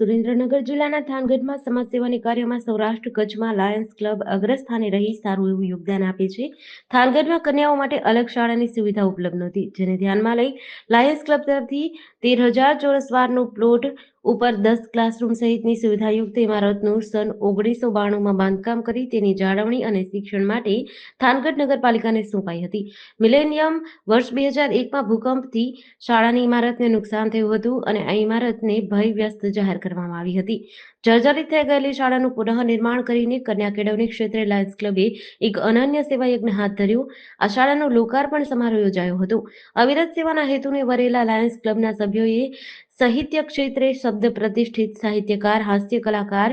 સુરેન્દ્રનગર જિલ્લાના થાનગઢમાં સમાજ સેવાની કાર્યમાં સૌરાષ્ટ્ર કચ્છમાં લાયન્સ ક્લબ અગ્રસ્થાને રહી સારું એવું યોગદાન આપે છે. થાનગઢમાં કન્યાઓ માટે અલગ શાળાની સુવિધા ઉપલબ્ધ નહોતી, જેને ધ્યાનમાં લઈ લાયન્સ ક્લબ તરફથી તેર હજાર ચોરસ વારનો પ્લોટ ઉપર દસ ક્લાસરૂમ સહિતની સુવિધાયુક્ત ઇમારતનું સન ઓગણીસો બાણુંમાં બાંધકામ કરી તેની જાળવણી અને શિક્ષણ માટે થાનગઢ નગરપાલિકાને સોંપાઈ હતી. મિલેનિયમ વર્ષ બે હજાર એકમાં ભૂકંપથી શાળાની ઇમારતને નુકસાન થયું હતું અને આ ઇમારતને ભયવ્યસ્ત જાહેર કરવામાં આવી હતી. જર્જરિત થઈ ગયેલી શાળાનું પુનઃનિર્માણ કરીને કન્યા કેળવણી ક્ષેત્રે લાયન્સ ક્લબે એક અનન્ય સેવા યજ્ઞ હાથ ધર્યો. આ શાળાનું લોકાર્પણ સમારોહ યોજાયો હતો. અવિરત સેવાના હેતુને વરેલા લાયન્સ ક્લબના સભ્યોએ સાહિત્ય ક્ષેત્રે શબ્દ પ્રતિષ્ઠિત સાહિત્યકાર હાસ્ય કલાકાર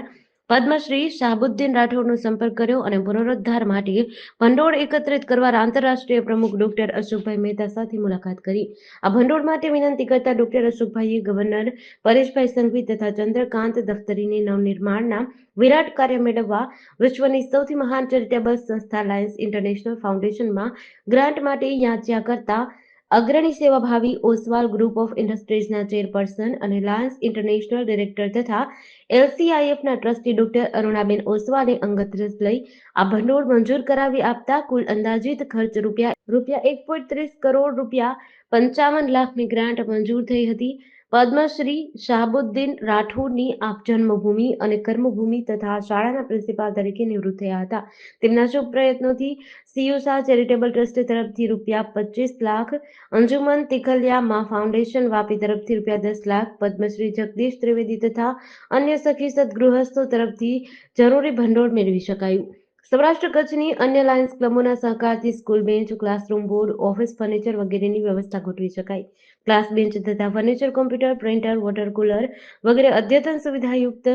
પદ્મશ્રી શાહબુદ્દીન રાઠોડનો સંપર્ક કર્યો અને પુનરુદ્ધાર માટે ભંડોળ એકત્રિત કરવા આંતરરાષ્ટ્રીય પ્રમુખ ડોક્ટર અશોકભાઈ મહેતા સાથે મુલાકાત કરી. આ ભંડોળ માટે વિનંતી કરતા ડોક્ટર અશોકભાઈએ ગવર્નર પરેશભાઈ સંઘવી તથા ચંદ્રકાંત દફતરીની નવનિર્માણના વિરાટ કાર્ય મેળવવા વિશ્વની સૌથી મહાન ચેરિટેબલ સંસ્થા લાયન્સ ઇન્ટરનેશનલ ફાઉન્ડેશનમાં ગ્રાન્ટ માટે યાચ્યા કરતા અગ્રણી સેવાભાવી ઓસવાલ ગ્રુપ ઓફ ઇન્ડસ્ટ્રીઝના ચેરપર્સન અને લાયન્સ ઇન્ટરનેશનલ ડિરેક્ટર તથા એલસીઆઈએફના ટ્રસ્ટી ડોક્ટર અરુણાબેન ઓસવાલે અંગત રસ લઈ આ ભંડોળ મંજૂર કરાવી આપતા કુલ અંદાજિત ખર્ચ રૂપિયા રૂપિયા એક પોઈન્ટ ત્રીસ કરોડ રૂપિયા પંચાવન લાખની ગ્રાન્ટ મંજૂર થઈ હતી. પદ્મશ્રી શાહબુદ્દીન રાઠોડની આપ જન્મભૂમિ અને કર્મભૂમિ તથા શાળાના પ્રિન્સિપાલ તરીકે નિવૃત્ત થયા હતા. તેમના શુભ પ્રયત્નોથી સીયુ શાહ ચેરિટેબલ ટ્રસ્ટ તરફથી રૂપિયા પચીસ લાખ, અંજુમન તિખલિયા મા ફાઉન્ડેશન વાપી તરફથી રૂપિયા દસ લાખ, પદ્મશ્રી જગદીશ ત્રિવેદી તથા અન્ય સખી સદગૃહસ્થો તરફથી જરૂરી ભંડોળ મેળવી શકાયું. સૌરાષ્ટ્ર કચ્છની અન્ય લાયન્સ ક્લબોના સહકારથી school bench, classroom board, office furniture વગેરેની વ્યવસ્થા ગોઠવી શકાય. ક્લાસ બેન્ચ તથા furniture, computer, printer, water cooler વગેરે અદ્યતન સુવિધાયુક્ત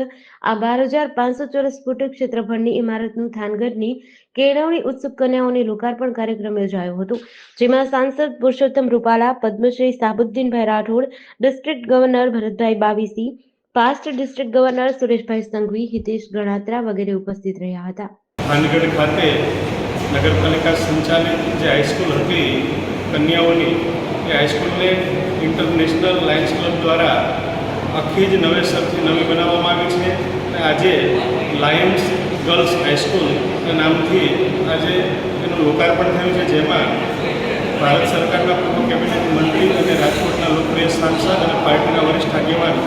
આ બાર હજાર પાંચસો ચોરસ ફૂટ ક્ષેત્રફળની ઇમારતનું થાનગઢની કેળવણી ઉત્સુક કન્યાઓને લોકાર્પણ કાર્યક્રમ યોજાયો હતો, જેમાં સાંસદ Purushottam Rupala, Padmashri Sabuddinbhai Rathod, district governor Bharatbhai Bavisi, past district governor Sureshbhai Sanghvi, Hitesh Ganatra વગેરે ઉપસ્થિત રહ્યા હતા. ભાનગઢ ખાતે નગરપાલિકા સંચાલિત જે હાઈસ્કૂલ હતી, કન્યાઓની, એ હાઈસ્કૂલને ઇન્ટરનેશનલ લાયન્સ ક્લબ દ્વારા આખી જ નવેસરથી નવી બનાવવામાં આવી છે. અને આજે લાયન્સ ગર્લ્સ હાઈસ્કૂલ નામથી આજે એનું લોકાર્પણ થયું છે, જેમાં ભારત સરકારના પૂર્વ કેબિનેટ મંત્રી અને રાજકોટના લોકપ્રિય સાંસદ અને પાર્ટીના વરિષ્ઠ આગેવાન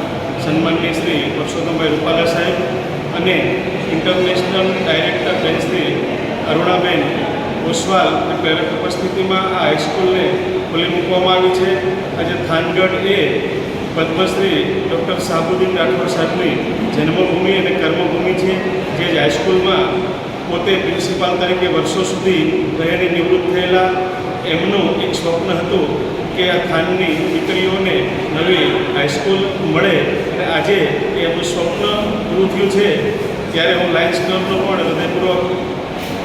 સન્માનની શ્રી પરસોત્તમભાઈ રૂપાલા સાહેબ અને ઇન્ટરનેશનલ અરુણાબેન ઓસવાલ પ્રેરક ઉપસ્થિતિમાં આ હાઈસ્કૂલને ખુલ્લી મૂકવામાં આવી છે. આજે થાનગઢ એ પદ્મશ્રી ડૉક્ટર સાબુદ્દીન રાઠોડ સાહેબની જન્મભૂમિ અને કર્મભૂમિ છે, જે જ હાઈસ્કૂલમાં પોતે પ્રિન્સિપાલ તરીકે વર્ષો સુધી રહીને નિવૃત્ત થયેલા. એમનું એક સ્વપ્ન હતું કે આ થાનની દીકરીઓને નવી હાઈસ્કૂલ મળે અને આજે એમનું સ્વપ્ન પૂરું થયું છે. ત્યારે હું લાયન્સ ક્લબનો પણ હૃદયપૂર્વક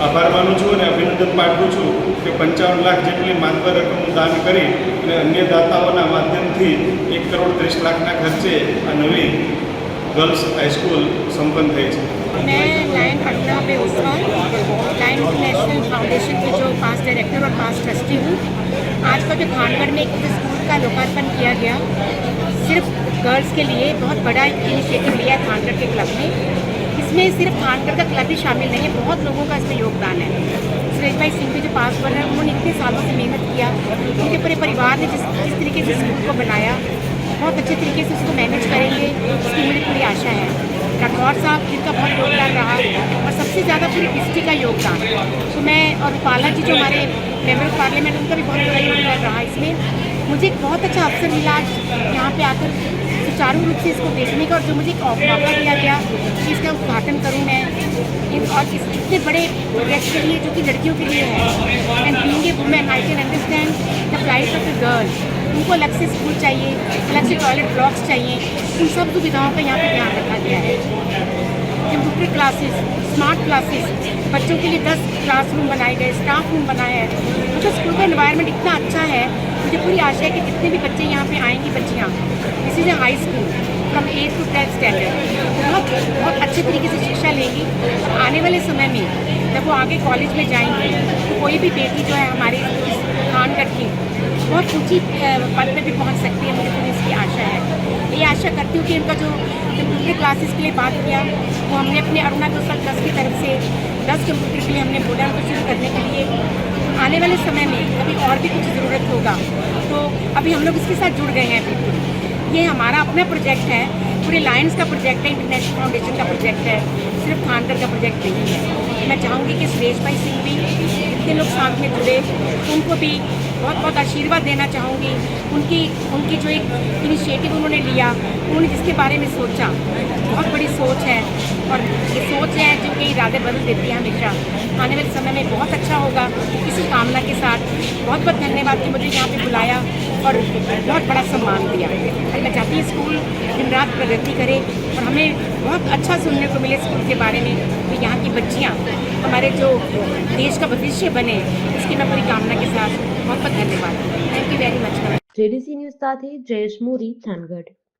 આભાર માનું છું અને અભિનંદન પાઠવું છું કે પંચાવન લાખ જેટલી માનવ રકમનું દાન કરી અને અન્ય દાતાઓના માધ્યમથી એક કરોડ ત્રીસ લાખના ખર્ચે આ નવી ગર્લ્સ હાઈસ્કૂલ સંપન્ન થઈ છે मैं लायन पटना पे उस्मान लायन इंटरनेशनल फाउंडेशन के जो पास डायरेक्टर और पास ट्रस्टी हूँ आज का जो खानगढ़ में एक स्कूल का लोकार्पण किया गया सिर्फ गर्ल्स के लिए बहुत बड़ा इनिशिएटिव लिया है थानगढ़ के क्लब ने इसमें सिर्फ़ थानगढ़ का क्लब ही शामिल नहीं है, बहुत लोगों का इसमें योगदान है। सुरेश भाई सिंह के जो पास पर है, उन्होंने इतने सालों से मेहनत किया, उनके पूरे परिवार ने जिस जिस तरीके से स्कूल को बनाया, बहुत अच्छे तरीके से उसको मैनेज करेंगे, इसकी मुझे पूरी आशा है। राठौर साहब, जिनका बहुत योगदान रहा, और सबसे ज़्यादा पूरी डिस्ट्रिक्ट का योगदान। तो मैं और रूपाला जी जो हमारे मेंबर ऑफ़ पार्लियामेंट उनका भी बहुत बड़ा योगदान रहा इसमें। मुझे एक बहुत अच्छा अवसर मिला यहाँ पे आकर। सुचारू रूप से इसको देखने का और जो मुझे एक मौका दिया गया कि इसका उद्घाटन करूँ मैं इन- और इस इतने बड़े प्रोजेक्ट के लिए जो कि लड़कियों के लिए है। And being a women I can understand the price of the girl उनको अलग से स्कूल चाहिए, अलग से टॉयलेट ब्लॉक्स चाहिए, उन सब सुविधाओं का यहाँ पर ध्यान रखा गया है। कंप्यूटर क्लासेस स्मार्ट क्लासेस बच्चों के लिए दस क्लासरूम बनाए गए स्टाफ रूम बनाया है। मतलब स्कूल का इन्वायरमेंट इतना अच्छा है, मुझे पूरी आशा है कि जितने भी बच्चे यहाँ पे आएँगी बच्चियाँ। This is a high school from eight to tenth standard बहुत बहुत अच्छे तरीके से शिक्षा लेंगी। आने वाले समय में जब वो आगे कॉलेज में जाएँगी तो कोई भी बेटी जो है हमारे इस थानगढ़ की बहुत ऊँची पद पर भी पहुँच सकती है मुझे पूरी इसकी आशा है। ये आशा करती हूँ कि इनका जो कंप्यूटर क्लासेस के लिए बात किया, वो हमने अपने अरुणा गोसल ट्रस्ट की तरफ़ से, दस कंप्यूटर के लिए हमने बोला उनको शुरू करने के लिए। आने वाले समय में कभी और भी कुछ ज़रूरत होगा तो अभी हम लोग इसके साथ जुड़ गए हैं बिल्कुल ये हमारा अपना प्रोजेक्ट है, पूरे लायंस का प्रोजेक्ट है इंटरनेशनल फाउंडेशन का प्रोजेक्ट है, सिर्फ़ खानगढ़ का प्रोजेक्ट नहीं है। मैं चाहूँगी कि सुरेश भाई सिंह भी जितने लोग साथ में जुड़े, उनको भी बहुत बहुत आशीर्वाद देना चाहूँगी। उनकी उनकी जो एक इनिशिएटिव उन्होंने लिया, उन्होंने जिसके बारे में सोचा, बहुत बड़ी सोच है। और ये सोच है जो कि इरादे बदल देती है हमेशा। आने वाले समय में बहुत अच्छा होगा। इसी कामना के साथ बहुत बहुत धन्यवाद कि मुझे यहाँ पे बुलाया। और बहुत बड़ा सम्मान दिया। मैं चाहती स्कूल दिन रात प्रगति करे और हमें बहुत अच्छा सुनने को मिले स्कूल के बारे में। कि यहाँ की बच्चियाँ, हमारे जो देश का भविष्य बने इसकी मैं पूरी कामना के साथ बहुत बहुत धन्यवाद। Thank you very much three news साथ, जयेश मोरी थानगढ़